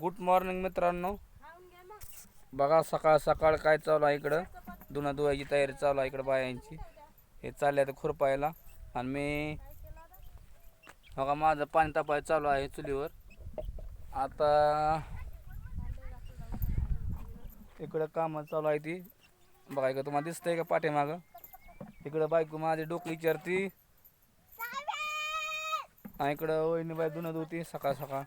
Good morning मित्रांनो. बघा सकाळ सकाळ काय चालू आहे इकडं? धुणं धुवायची तयारी चालू आहे इकडं बायांची. हे चालले आता खुरपायला. आणि मी बघा माझं पाणी तापाय चालू आहे चुलीवर. आता इकडं कामं चालू आहे ती. बघा इकडं तुम्हाला दिसतंय का पाठीमागं? इकडं बायको माझी डोकं विचारती. आणि इकडं वहिनीबाई धुणं धुती सकाळ सकाळ.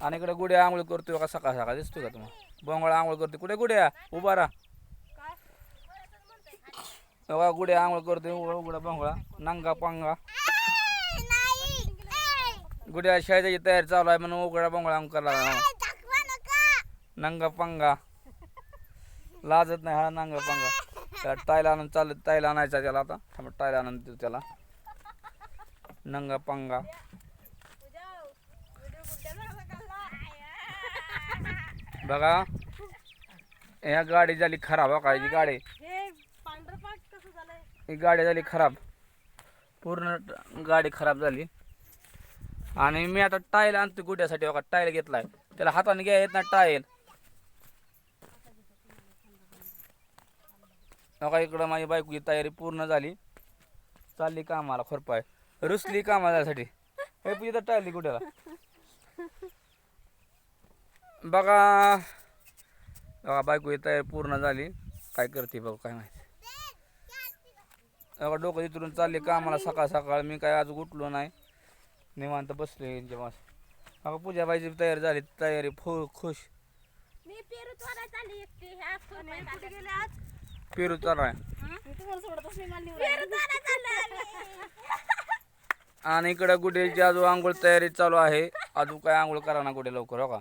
आणि इकडे गुड्या आंघोळ करतोय का सकाळ सकाळ दिसतोय का तुम्हाला? बोंगळा आंघोळ करते कुठे गुड्या उभा राहा. गुड्या आंघोळ करतोय. उघडा उघडा बोंगळा. नंगा पांगा. गुड्या शाळेची तयारी चालू आहे म्हणून उघडा बोंगळा आंघोळ करायला नंगा पंगा. लाजत नाही हा नंगा पंगा. त्याला टायला आणून चालत टायला आणायचा त्याला आता. टायला आणून त्याला. नंगा पंगा. बघा. ह्या गाडी झाली खराब हो काय ही गाडी? हे ही गाडी झाली खराब. पूर्ण गाडी खराब झाली. आणि मी आता टाईल आणतो गुड्यासाठी बघा टाईल घेतलाय. त्याला हाताने घ्या येत ना टाईल बघा इकडं माझी बायकोची तयारी पूर्ण झाली. चालली कामाला खुरपाय. रुसली कामाला जायसाठी हे पूजा टाळली गुड्याला. बघा. बघा बायकोची तयारी पूर्ण झाली. काय करते बघ काय माहिती. बघा डोकं इथून चालले कामाला सकाळ सकाळ? मी काय आज उठलो नाही. निवांत बसले यांच्या मास बघा पूजाबाईची तयारी झाली. तयारी फु खुश. मी पेरू हे? आज आज चालू आहे. आणि इकडं गुड्याची अजून आंघोळ तयारी चालू आहे. अजून काय आंघोळ करा ना गुड्या लवकर हो का?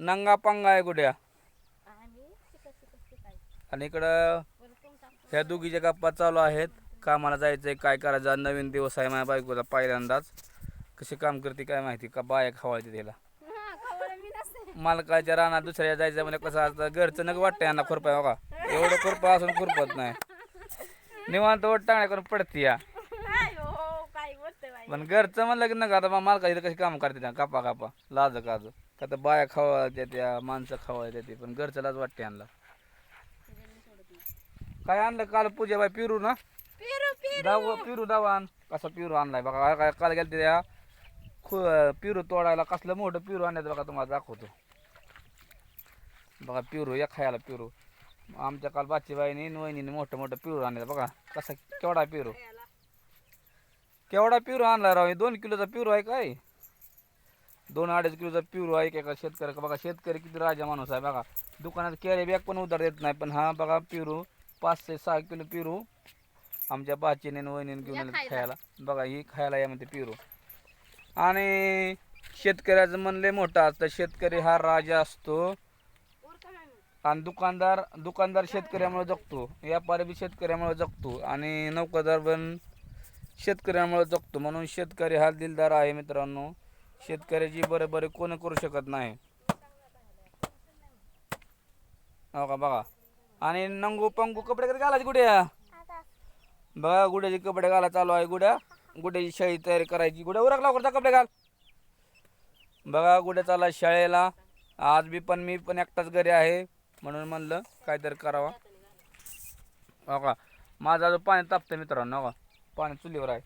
नंगा पंगा आहे गुड्या आणि इकडं ह्या दोघीच्या गप्पा चालू आहेत. कामाला जायचंय काय करायचं? नवीन दिवस आहे माझ्या बायकोचा पहिल्यांदाच. कशी काम करते काय माहिती? का बाया खवायचे त्याला हा. मालकाच्या रानात दुसऱ्या जायचं म्हणजे कसं असतं? घरचं नग वाटतं यांना खुरपाय हो का एवढं खुरपा असून खुरपत नाही. निवांत वट टांगण्या करून पडते या. पण घरचं म्हणलं की नका आता मालका इथं कशी काम करते त्या? कापा कापा लाज काज. का तर बाया खवायच्या त्या माणसं खवायच्या ते पण घरचं लाज वाटते यांना काय आणलं काल पूजा बाई पिरू ना दाव पिरू दावा आण. कसा पिरू आणलाय बघा काय काल गेलं त्या खु पिरू तोडायला कसलं मोठं पिरू आणायचं बघा तुम्हाला दाखवतो. बघा पिरू या खायला पिरू. आमच्या काल बाचीबाईनी वहिनीने मोठं मोठं पिरू आणायचं बघा कसा केवढा पिरू. केवढा पिरू आणला राव हे दोन किलोचा पिरू आहे काय? दोन अडीच किलोचा पिरू आहे का शेतकरी बघा शेतकरी किती राजा माणूस आहे बघा. दुकानात केळी बॅग पण उधार देत नाही. पण हा बघा पिरू पाच ते सहा किलो पिरू आमच्या बाचीने वहिनीने घेऊन आले खायला. खायला. बघा ही खायला यामध्ये पिरू आणि शेतकऱ्याचं म्हणले मोठा. असतं शेतकरी हा राजा असतो. आणि दुकानदार दुकानदार शेतकऱ्यामुळे जगतो. व्यापारी बी शेतकऱ्यामुळे जगतो. आणि नौकादार पण शेतकऱ्यामुळे जगतो. म्हणून शेतकरी हा दिलदार आहे मित्रांनो. शेतकऱ्याची बरोबरी कोण करू शकत नाही. हो का बघा. आणि नंगू पंगू कपडे कधी घालायचे गुड्या. बघा गुड्याचे कपडे घाला चालू आहे गुड्या. गुड्याची शाळी तयारी करायची. गुड्या उरक लवकर कपडे घाल. बघा गुड्या चालला शाळेला. आज बी पण मी पण एकटाच घरी आहे. म्हणून म्हणलं काहीतरी करावा. हो का? माझं अजून पाणी तापतं मित्रांनो हो का? पाणी चुलीवर आहे.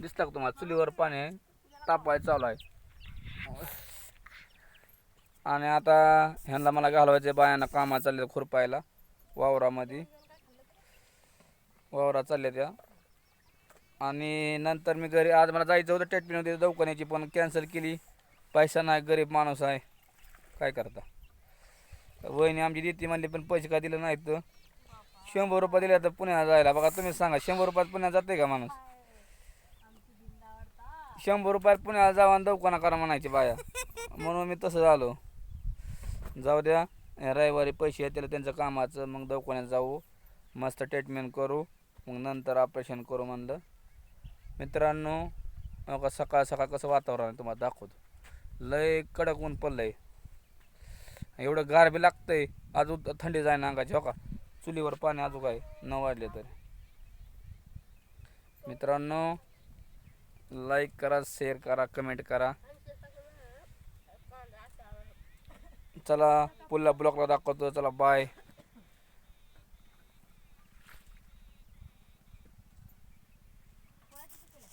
दिसतं का तुम्हाला? चुलीवर पाणी आहे. तापवायचं चालू आहे. आणि आता ह्यांना मला घालवायचे बायांना कामा चालले खुरपायला वावरामध्ये. वावरा चालल्या त्या आणि नंतर मी घरी आज मला जायचं होतं ट्रीटमेंट होती दवाखान्याची पण कॅन्सल केली. पैसा नाही गरीब माणूस आहे. काय करता? वहिनी आमची देते म्हणली पण पैसे काय दिले नाहीत? तर शंभर रुपये दिले तर पुण्याला जायला. बघा तुम्ही सांगा शंभर रुपयात पुण्यात जाते का माणूस? शंभर रुपयात पुण्याला जावा आणि दवाखाना करा म्हणायची बाया. म्हणून मी तसं झालो. जाऊ द्या. रविवारी पैसे येतील त्यांचं कामाचं मग दवाखान्यात जाऊ. मस्त ट्रीटमेंट करू. मग नंतर ऑपरेशन करू म्हणलं. मित्रांनो हो का सकाळ सकाळ कसं वातावरण आहे तुम्हाला दाखवतो. लय कडक ऊन पडलंय. एवढं गार बी लागतंय. अजून थंडी जाय ना अंगाची हो का? चुलीवर पाणी अजून काय न वाढले तरी. मित्रांनो लाईक करा शेअर करा कमेंट करा. चला पुल्ला ब्लॉकला दाखवतो. चला बाय